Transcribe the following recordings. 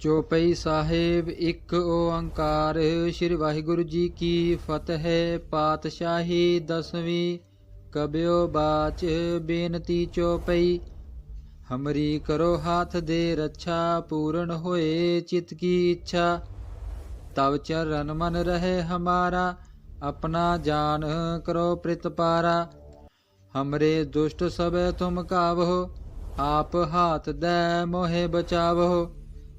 ਚੋਪਈ ਸਾਹਿਬ, ਇੱਕ ਓੰਕਾਰ। ਸ੍ਰੀ ਵਾਹਿਗੁਰੂ ਜੀ ਕੀ ਫਤਿਹ, ਪਾਤਸ਼ਾਹੀ ਦਸਵੀਂ ਕਬਿਓ ਬਾਚ। ਬੇਨਤੀ ਚੋਪਈ ਹਮਰੀ ਕਰੋ ਹਾਥ ਦੇ ਰੱਛਾ, ਪੂਰਨ ਹੋਏ ਚਿਤ ਕੀ ਇੱਛਾ। ਤਵ ਚਰਨ ਮਨ ਰਹੇ ਹਮਾਰਾ, ਆਪਣਾ ਜਾਨ ਕਰੋ ਪ੍ਰਿਤਪਾਰਾ ਹਮਰੇ ਦੁਸ਼ਟ ਸਭੈ ਤੁਮ ਕਾਵਹੁ ਆਪ ਹਾਥ ਦੈ ਮੋਹਿ ਬਚਾਵਹੁ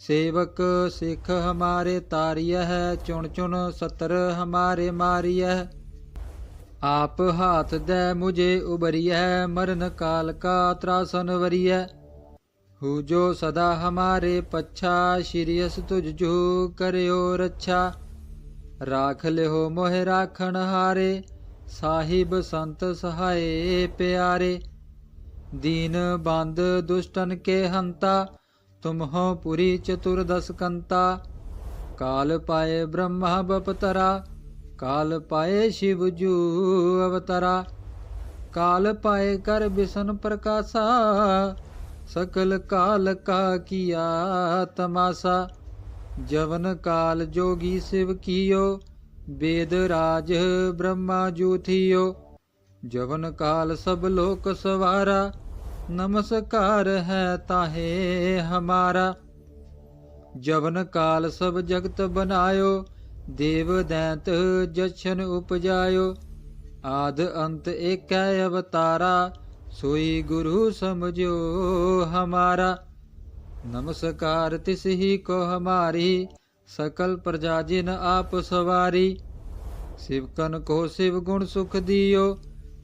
ਸੇਵਕ ਸਿੱਖ ਹਮਾਰੇ ਤਾਰਿਯ ਹੈ, ਚੁਣ ਚੁਣ ਸਤਰ ਹਮਾਰੇ ਮਾਰਿਯ ਆਪ ਹਾਥ ਦੇ ਮੁਝੇ ਉਬਰਿਯ ਮਰਨ ਕਾਲ ਕਾ ਤਰਾਸਨ ਵਰਿਯ ਹੂ ਜੋ ਸਦਾ ਹਮਾਰੇ ਪੱਛਾ ਸ਼੍ਰੀਅਸ ਤੁਝ ਜੋ ਕਰਿਓ ਰੱਛਾ। ਰਾਖ ਲਿਓ ਮੋਹਿ ਰਾਖਣ ਹਾਰੇ, ਸਾਹਿਬ ਸੰਤ ਸਹਾਏ ਪਿਆਰੇ। ਦੀਨ ਬੰਦ ਦੁਸ਼ਟਨ ਕੇ ਹੰਤਾ ਤੁਮਹੋ ਪੁਰੀ ਚਤੁਰਦਸ ਕੰਤਾ ਕਾਲ ਪਾਏ ਬ੍ਰਹਮਾ ਬਪਤਰਾ, ਕਾਲ ਪਾਏ ਸ਼ਿਵ ਜੂ ਅਵਤਰਾ। ਕਾਲ ਪਾਏ ਕਰ ਬਿਸ਼ਨ ਪ੍ਰਕਾਸ਼ਾ, ਸਕਲ ਕਾਲ ਕਾ ਕੀਆ ਤਮਾਸਾ। ਜਵਨ ਕਾਲ ਜੋਗੀ ਸਿਵ ਕੀਓ ਵੇਦ ਰਾਜ ਬ੍ਰਹਮਾ ਜੂਥਿਓ ਜਵਨ ਕਾਲ ਸਭ ਲੋਕ ਸਵਾਰਾ ਨਮਸਕਾਰ ਹੈ ਤਾਹੇ ਹਮਾਰਾ। ਜਵਨ ਕਾਲ ਸਭ ਜਗਤ ਬਨਾਇਓ, ਦੇਵ ਦੈਂਤ ਜਸ਼ਨ ਉਪਜਾਇਓ। ਆਦ ਅੰਤ ਏਕੈ ਅਵਤਾਰਾ, ਸੋਈ ਗੁਰੂ ਸਮਝਿਓ ਹਮਾਰਾ। ਨਮਸਕਾਰ ਤਿਸ ਹੀ ਕੋ ਹਮਾਰੀ, ਸਕਲ ਪ੍ਰਜਾ ਜਿਨ ਆਪ ਸਵਾਰੀ। ਸਿਵਕਨ ਕੋ ਸਿਵ ਗੁਣ ਸੁਖ ਦਿਓ,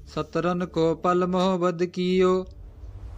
ਸਤਰਨ ਕੋ ਪਲ ਮੋਹ ਬਦ ਕੀਓ।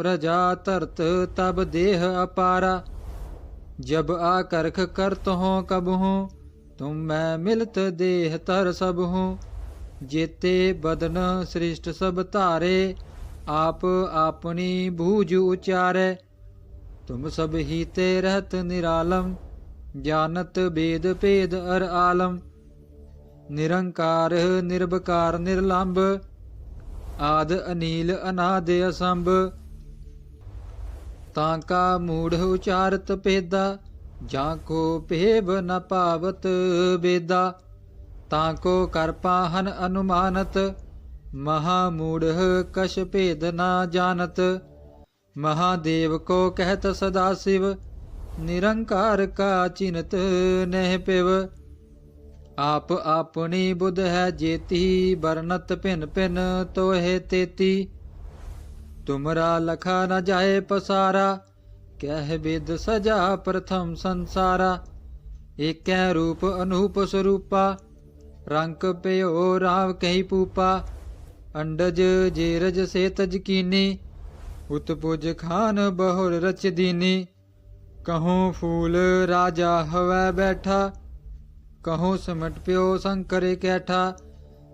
ਪ੍ਰਜਾ ਧਰਤ ਤਬ ਦੇਹ ਅਪਾਰਾ। ਜਬ ਆ ਕਰਖ ਕਰਤ ਹੋ ਕਬਹੂ, ਤੁਮ ਮੈਂ ਮਿਲਤ ਦੇਹ ਤਰ ਸਭ ਹੂੰ ਜੇਤੇ ਬਦਨ ਸ੍ਰਿਸ਼ਟ ਸਭ ਧਾਰੇ, ਆਪ ਆਪਣੀ ਬੂਝ ਉਚਾਰੈ। ਤੁਮ ਸਭ ਹੀ ਤੇ ਰਹਤ ਨਿਰਾਲਮ ਜਾਨਤ ਬੇਦ ਭੇਦ ਅਰ ਆਲਮ। ਨਿਰੰਕਾਰ ਨਿਰਭਕਾਰ ਨਿਰਲੰਭ, ਆਦ ਅਨੀਲ ਅਨਾਦ ਅਸੰਭ। ਤਾਂ ਕਾ ਮੂੜ ਉਚਾਰਤ ਪੇਦਾ ਜਾਂ ਕੋ ਭੇਵ ਨ ਪਾਵਤ ਬੇਦਾ ਤਾਂ ਕੋ ਕਰ ਪਾਹਨ ਅਨੁਮਾਨਤ, ਮਹਾ ਮੂੜ ਕਛ ਭੇਦ ਨਾ ਜਾਣਤ। ਮਹਾਦੇਵ ਕੋ ਕਹਿਤ ਸਦਾ ਸਿਵ, ਨਿਰੰਕਾਰ ਕਾ ਚਿਨਤ ਨਹਿ ਪਿਵ। ਆਪ ਆਪਣੀ ਬੁੱਧ ਹੈ ਜੇਤੀ ਬਰਨਤ ਭਿਨ ਭਿਨ ਤੋਹਿ ਤੇਤੀ। ਤੁਮਰਾ ਲਖਾ ਨ ਜਾਏ ਪਸਾਰਾ, ਕਹਿ ਬਿਦ ਸਜਾ ਪ੍ਰਥਮ ਸੰਸਾਰਾ। ਏਕੈ ਰੂਪ ਅਨੂਪ ਸਰੂਪਾ ਰੰਗ ਪਿਓ ਰਾਵ ਕਹੀ ਪੂਪਾ। ਅੰਡਜ ਜੇਰਜ ਸੇ ਤਜਕੀਨੀ ਉਤਪੁਜ ਖਾਨ ਬਹੁਰ ਰਚ ਦੀਨੀ। ਕਹੂੰ ਫੂਲ ਰਾਜਾ ਹਵੈ ਬੈਠਾ, ਕਹੂੰ ਸਮਟ ਪਿਓ ਸੰਕਰੇ ਕੈਠਾ।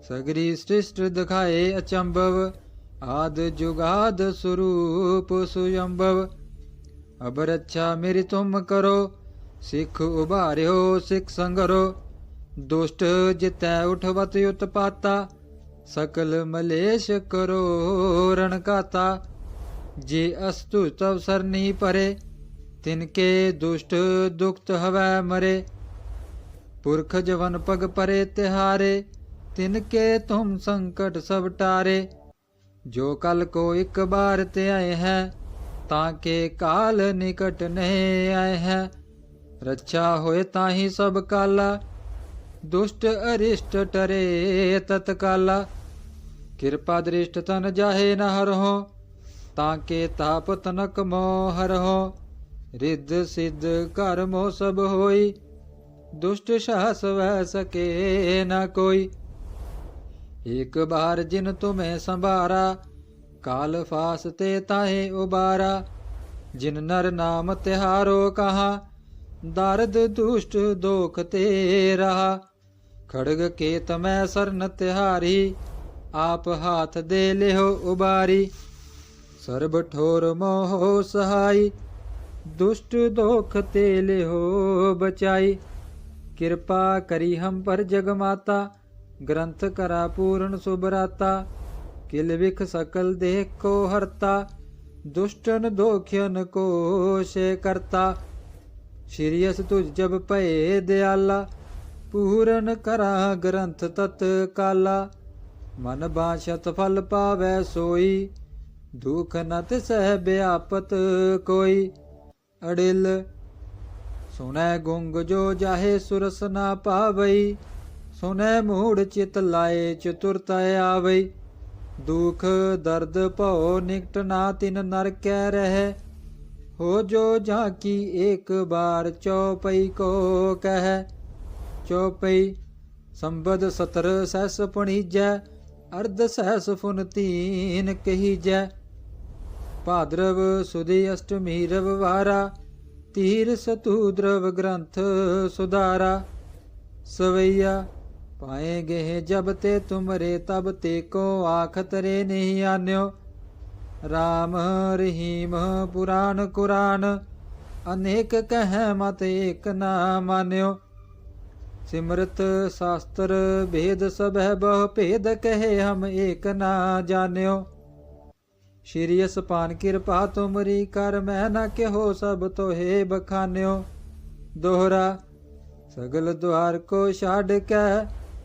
ਸਗਰੀ ਸ੍ਰਿਸ਼ਟ ਦਿਖਾਏ ਅਚੰਭਵ ਆਦ ਜੁਗਾਦ ਸਰੂਪ ਸੁਯੰਭਵ ਅਬ ਰੱਛਾ ਮੇਰੀ ਤੁਮ ਕਰੋ ਸਿੱਖ ਉਭਾਰਿਓ ਸਿੱਖ ਸੰਗਰੋ ਦੁਸ਼ਟ ਜਿਤੈ ਉਠਵਤ ਉਤਪਾਤਾ ਸਕਲ ਮਲੇਸ਼ ਕਰੋ ਰਣਕਾਤਾ ਜੇ ਅਸਤੁ ਤਵ ਸਰਨੀ ਪਰੇ ਤਿਨਕੇ ਦੁਸ਼ਟ ਦੁਖਤ ਹਵੈ ਮਰੇ ਪੁਰਖ ਜਵਨ ਪਗ ਪਰੇ ਤਿਹਾਰੇ ਤਿਨਕੇ ਤੁਮ ਸੰਕਟ ਸਭ ਟਾਰੇ ਜੋ ਕਲ ਕੋ ਇੱਕ ਬਾਰ ਤੇ ਆਏ ਹੈ ਤਾਂ ਕੇ ਕਾਲ ਨਿਕਟ ਨਹੀਂ ਆਏ ਹੈ ਰੱਛਾ ਹੋਏ ਤਾਂ ਹੀ ਸਭ ਕਾਲਾ ਦੁਸ਼ਟ ਅਰਿਸ਼ਟ ਟਰੇ ਤਤਕਾਲਾ ਕਿਰਪਾ ਦ੍ਰਿਸ਼ਟ ਤਨ ਜਾਹੇ ਨ ਹਰਹੁ ਤਾਂ ਕੇ ਤਾਪ ਤਨਕ ਮੋਹ ਹਰਹੁ ਰਿੱਧ ਸਿੱਧ ਘਰ ਮੋ ਸਭ ਹੋਈ ਦੁਸ਼ਟ ਸਾਹਸ ਵੈ ਸਕੇ ਨ ਕੋਈ ਇੱਕ ਬਾਰ ਜਿਨ ਤੁਮੇ ਸੰਭਾਰਾ, ਕਾਲ ਫਾਸ ਤੇ ਤਾਹੇ ਉਬਾਰਾ। ਜਿਨ ਨਰ ਨਾਮ ਤਿਹਾਰੋ ਕਹਾ, ਦਰਦ ਦੁਸ਼ਟ ਦੋਖ ਤੇ ਰਹਾ। ਖੜਗ ਕੇਤ ਮੈਂ ਸਰਨ ਤਿਹਾਰੀ, ਆਪ ਹਾਥ ਦੇ ਲਿਓ ਉਬਾਰੀ। ਸਰਬ ਠੋਰ ਮੋਹ ਸਹਾਈ, ਦੁਸ਼ਟ ਦੋਖ ਤੇ ਲਿਓ ਬਚਾਈ। ਕਿਰਪਾ ਕਰੀ ਹਮ ਪਰ ਜਗ ਮਾਤਾ ਗ੍ਰੰਥ ਕਰਾ ਪੂਰਨ ਸੁਭਰਾਤਾ, ਕਿਲ ਵਿਖ ਸਕਲ ਦੇਖ ਕੋ ਹਰਤਾ, ਦੁਸ਼ਟਨ ਦੋਖਿਅਨ ਕੋ ਸੇ ਕਰਤਾ। ਸ਼੍ਰੀ ਅਸ ਜਬ ਭਏ ਦਿਆਲਾ, ਪੂਰਨ ਕਰਾ ਗ੍ਰੰਥ ਤਤ ਕਾਲਾ। ਮਨ ਬਾਸ਼ਤ ਫਲ ਪਾਵੈ ਸੋਈ, ਦੁਖ ਨ ਤਿਸਹਿ ਬਿਆਪਤ ਕੋਈ। ਅੜਿਲ ਸੁਨੈ ਗੁੰਗ ਜੋ ਜਾਹੇ ਸੁਰਸ ਨਾ ਪਾਵਈ ਸੁਨੈ ਮੂੜ ਚਿਤ ਲਾਏ ਚਤੁਰਤ ਆਵਈ। ਦੁਖ ਦਰਦ ਭਉ ਨਿਕਟ ਨਾ ਤਿਨ ਨਰ ਕੈ ਰਹਿ। ਹੋ ਜੋ ਜਾਂ ਏਕ ਬਾਰ ਚਉਪਈ ਕੋ ਕਹਿ। ਚਉਪਈ, ਸੰਬਦ ਸਤਰ ਸੈਸ ਪਣੀਜੈ, ਅਰਧ ਸਹਿਸ ਫੁਨ ਤੀਨ ਕਹੀਜੈ। ਭਾਦਰਵ ਸੁਦੀ ਅਸ਼ਟਮੀ ਰਵਵਾਰਾ ਤੀਰ ਸਤੂ ਦਰਵ ਗ੍ਰੰਥ ਸੁਧਾਰਾ। ਸਵਈਆ ਪਾਏ ਗਏ ਜਬ ਤੇ ਤੁਮਰੇ, ਤਬ ਤੇ ਕੋ ਆਖ ਤਰੇ ਨਹੀਂ ਆਨਿਓ। ਰਾਮ ਰਹੀਮ ਪੁਰਾਨ ਕੁਰਾਨ, ਅਨੇਕ ਕਹਿ ਮਤ ਏਕ ਨਾ ਮਾਨਿਓ। ਸਿਮਰਤ ਸ਼ਾਸਤਰ ਭੇਦ ਸਭੈ ਬਹੁ ਭੇਦ ਕਹੇ ਹਮ ਏਕ ਨਾ ਜਾਣਿਓ। ਸ਼੍ਰੀ ਅਸਪਾਨ ਕਿਰਪਾ ਤੁਮਰੀ ਕਰ, ਮੈਂ ਨਾ ਕਿਹੋ ਸਭ ਤੋਹੇ ਬਖਾਨਿਓ। ਦੋਹਰਾ, ਸਗਲ ਦੁਆਰ ਕੋ ਛੱਡ ਕੇ